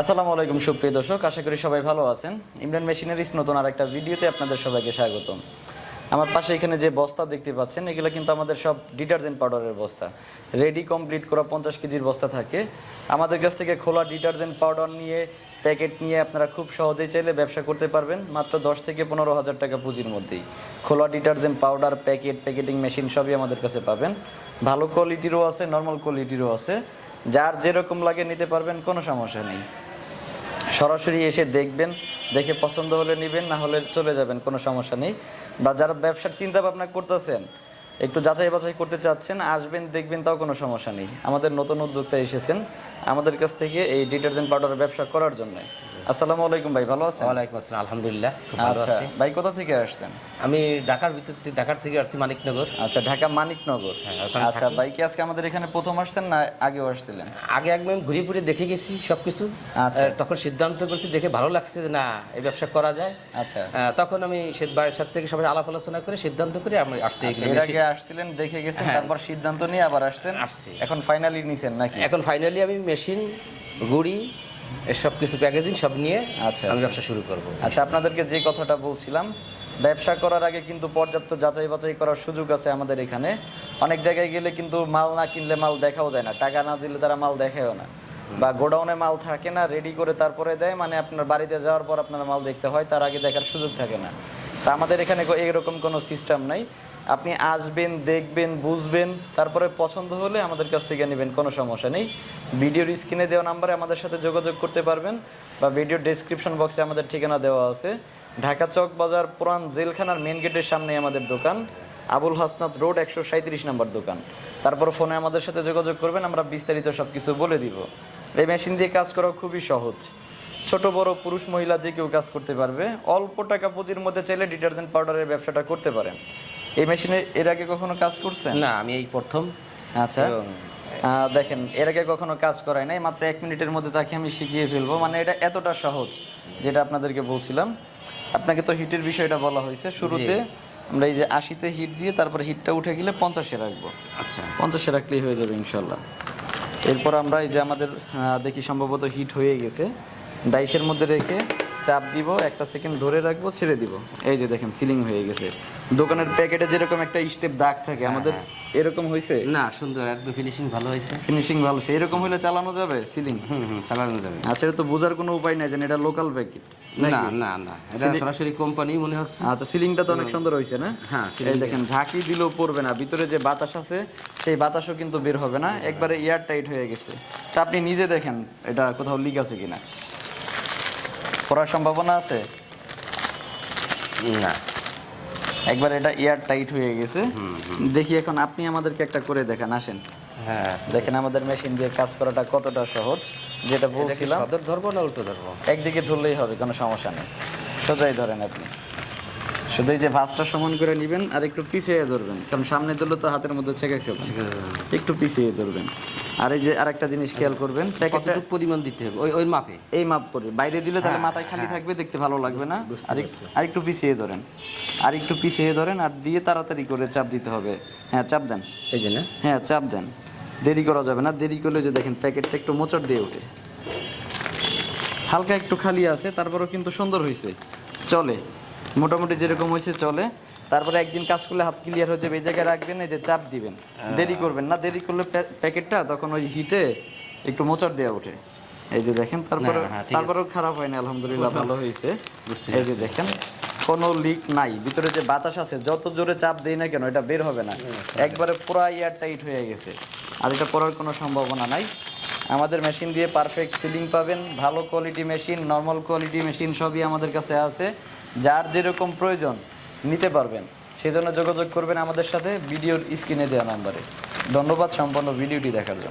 আসসালামু আলাইকুম, সুপ্রিয় দর্শক। আশা করি সবাই ভালো আছেন। ইমরান মেশিনারিস নতুন আর একটা ভিডিওতে আপনাদের সবাইকে স্বাগতম। আমার পাশে এখানে যে বস্তা দেখতে পাচ্ছেন, এগুলো কিন্তু আমাদের সব ডিটারজেন্ট পাউডারের বস্তা। রেডি, কমপ্লিট করা পঞ্চাশ কেজির বস্তা থাকে। আমাদের কাছ থেকে খোলা ডিটারজেন্ট পাউডার নিয়ে, প্যাকেট নিয়ে আপনারা খুব সহজেই চাইলে ব্যবসা করতে পারবেন, মাত্র দশ থেকে পনেরো হাজার টাকা পুঁজির মধ্যেই। খোলা detergent powder, packet, packeting machine সবই আমাদের কাছে পাবেন। ভালো কোয়ালিটিরও আছে, নর্মাল কোয়ালিটিরও আছে। যার যেরকম লাগে নিতে পারবেন, কোনো সমস্যা নেই। সরাসরি এসে দেখবেন, দেখে পছন্দ হলে নেবেন, না হলে চলে যাবেন, কোনো সমস্যা নেই। বা যারা ব্যবসার চিন্তা ভাবনা করতেছেন, একটু যাচাই বাছাই করতে চাচ্ছেন, আসবেন, দেখবেন, তাও কোনো সমস্যা নেই। আমাদের নতুন উদ্যোক্তা এসেছেন আমাদের কাছ থেকে এই ডিটারজেন্ট পাউডারের ব্যবসা করার জন্য। আসসালামু আলাইকুম ভাই ভালো আছেন? ওয়ালাইকুম আসসালাম আলহামদুলিল্লাহ ভালো আচ্ছা আছি। ভাই কোথা থেকে আসছেন? আমি ঢাকার ভিতর থেকে ঢাকার থেকে আসছি মানিকনগর। আচ্ছা ঢাকা মানিকনগর। হ্যাঁ, আচ্ছা ভাই কি আজকে আমাদের এখানে প্রথম আসছেন না আগেও আসছিলেন? আগে একদম ঘুরে ফিরে দেখে গেছি সবকিছু। আচ্ছা। তখন সিদ্ধান্ত করছি দেখে ভালো লাগছে যে না এই ব্যবসা করা যায়। আচ্ছা। তখন আমি সেদ বাড়ির সাথে থেকে সবাই আলাপ আলোচনা করে সিদ্ধান্ত করে আমি আসছি এর আগে আসছিলেন দেখে গেছেন তারপর সিদ্ধান্ত নিয়ে আবার আসছেন। আসছি। এখন ফাইনালি নিছেন নাকি? এখন ফাইনালি আমি মেশিন গুড়ি সব কিছু প্যাকেজিং সব নিয়ে আচ্ছা, আমি আচ্ছা। ব্যবসা শুরু করব। আচ্ছা আপনাদেরকে যে কথাটা বলছিলাম ব্যবসা করার আগে কিন্তু পর্যাপ্ত যাচাই বাছাই করার সুযোগ আছে আমাদের এখানে। অনেক জায়গায় গেলে কিন্তু মাল না কিনলে মাল দেখাও যায় না টাকা না দিলে তারা মাল দেখায়ও না। বা গোডাউনে মাল থাকে না রেডি করে তারপরে দেয় মানে আপনার বাড়িতে যাওয়ার পর আপনার মাল দেখতে হয় তার আগে দেখার সুযোগ থাকে না। তা আমাদের এখানে এরকম কোনো সিস্টেম নাই। আপনি আসবেন, দেখবেন, বুঝবেন, তারপরে পছন্দ হলে আমাদের কাছ থেকে নেবেন, কোনো সমস্যা নেই। ভিডিওর স্ক্রিনে দেওয়া নাম্বারে আমাদের সাথে যোগাযোগ করতে পারবেন বা ভিডিওর ডেসক্রিপশন বক্সে আমাদের ঠিকানা দেওয়া আছে। ঢাকা চক বাজার পুরান জেলখানার মেন গেটের সামনে আমাদের দোকান। আবুল হাসনাত রোড একশো সাঁত্রিশ নম্বর দোকান। তারপর ফোনে আমাদের সাথে যোগাযোগ করবেন, আমরা বিস্তারিত সব কিছু বলে দিব। এই মেশিন দিয়ে কাজ করা খুবই সহজ। ছোট বড় পুরুষ মহিলা যে কেউ কাজ করতে পারবে অল্প টাকা পুঁজির মধ্যে চাইলে ডিটারজেন্ট পাউডারের ব্যবসাটা করতে পারেন। এই মেশিনে এর আগে কখনো কাজ করছেন? না আমি এই প্রথম। আচ্ছা। দেখেন এর আগে কখনো কাজ করাই নাই মাত্র এক মিনিটের মধ্যে তাকে আমি শিখিয়ে ফেলব। মানে এটা এতটা সহজ যেটা আপনাদেরকে বলছিলাম। আপনাকে তো হিটের বিষয়টা বলা হয়েছে শুরুতে। আমরা এই যে আশিতে হিট দিয়ে তারপরে হিটটা উঠে গেলে পঞ্চাশে রাখব। আচ্ছা। পঞ্চাশে রাখলেই হয়ে যাবে ইনশাল্লাহ। এরপর আমরা এই যে আমাদের দেখি সম্ভবত হিট হয়ে গেছে। ডাইসের মধ্যে রেখে চাপ দিব একটা সেকেন্ড ধরে রাখব ছেড়ে দিব। এই যে দেখেন সিলিং হয়ে গেছে। দোকানের প্যাকেটে যেরকম একটা স্টেপ দাগ থাকে আমাদের এরকম হয়েছে না সুন্দর একদম ফিনিশিং ভালো হয়েছে ফিনিশিং ভালো সে এরকম হলে চালানো যাবে সিলিং? হুম হুম চালানো যাবে। আচ্ছা তো বোঝার কোনো উপায় নাই যে এটা লোকাল প্যাকেট না না না এটা সরাসরি কোম্পানি মনে হচ্ছে। আচ্ছা সিলিংটা তো অনেক সুন্দর হয়েছে না? হ্যাঁ, এই দেখেন ঝাঁকি দিলেও পড়বে না ভিতরে যে বাতাস আছে সেই বাতাসও কিন্তু বের হবে না। একবারে এয়ার টাইট হয়ে গেছে। তা আপনি নিজে দেখেন এটা কোথাও লিক আছে কিনা। পড়ার সম্ভাবনা আছে? না। একবার এটা এয়ার টাইট হয়ে গেছে। দেখি এখন আপনি আমাদেরকে একটা করে দেখান আসেন। হ্যাঁ দেখেন আমাদের মেশিন দিয়ে কাজ করাটা কতটা সহজ যেটা বলছিলাম। সদর ধরবো না উল্টো ধরবো একদিকে ধরলেই হবে কোনো সমস্যা নেই। সোজাই ধরেন আপনি। শুধু যে ভাঁজটা সমান করে নেবেন আর একটু পিছিয়ে ধরবেন। কারণ সামনে ধরলে তো হাতের মধ্যে ছেঁকে খেলছে। একটু পিছিয়ে ধরবেন। আর এই যে আরেকটা জিনিস খেয়াল করবেন প্যাকেটটা পরিমাণ দিতে হবে? ওই ওই মাপে। এই মাপ করে। বাইরে দিলে তাহলে মাথায় খালি থাকবে দেখতে ভালো লাগবে না। আর আর একটু পিছিয়ে ধরেন। আর একটু পিছিয়ে ধরেন আর দিয়ে তাড়াতাড়ি করে চাপ দিতে হবে। হ্যাঁ চাপ দেন। এই যে না। হ্যাঁ চাপ দেন। দেরি করা যাবে না। দেরি করলে যে দেখেন প্যাকেটটা একটু মোচড় দিয়ে ওঠে। হালকা একটু খালি আছে তারপরেও কিন্তু সুন্দর হয়েছে চলে। মোটামুটি যেরকম হয়েছে চলে। তারপরে একদিন কাজ করলে হাত ক্লিয়ার হয়ে যাবে এই জায়গায় রাখবেন এই যে চাপ দিবেন। দেরি করবেন না দেরি করলে প্যাকেটটা তখন ওই হিটে একটু মোচড় দেওয়া ওঠে। এই যে দেখেন তারপরে হ্যাঁ। তারপরেও খারাপ হয়নি আলহামদুলিল্লাহ ভালো হয়েছে এই যে দেখেন কোনো লিক নাই। ভিতরে যে বাতাস আছে যত জোরে চাপ দেই না কেন এটা বের হবে না। একবারে পুরো এয়ার টাইট হয়ে গেছে। আর এটা পড়ার কোনো সম্ভাবনা নাই। আমাদের মেশিন দিয়ে পারফেক্ট সিলিং পাবেন। ভালো quality machine normal quality machine সবই আমাদের কাছে আছে। যার যেরকম প্রয়োজন নিতে পারবেন, সেজন্য যোগাযোগ করবেন আমাদের সাথে, ভিডিওর স্ক্রিনে দেওয়া নাম্বারে। ধন্যবাদ সম্পন্ন ভিডিওটি দেখার জন্য।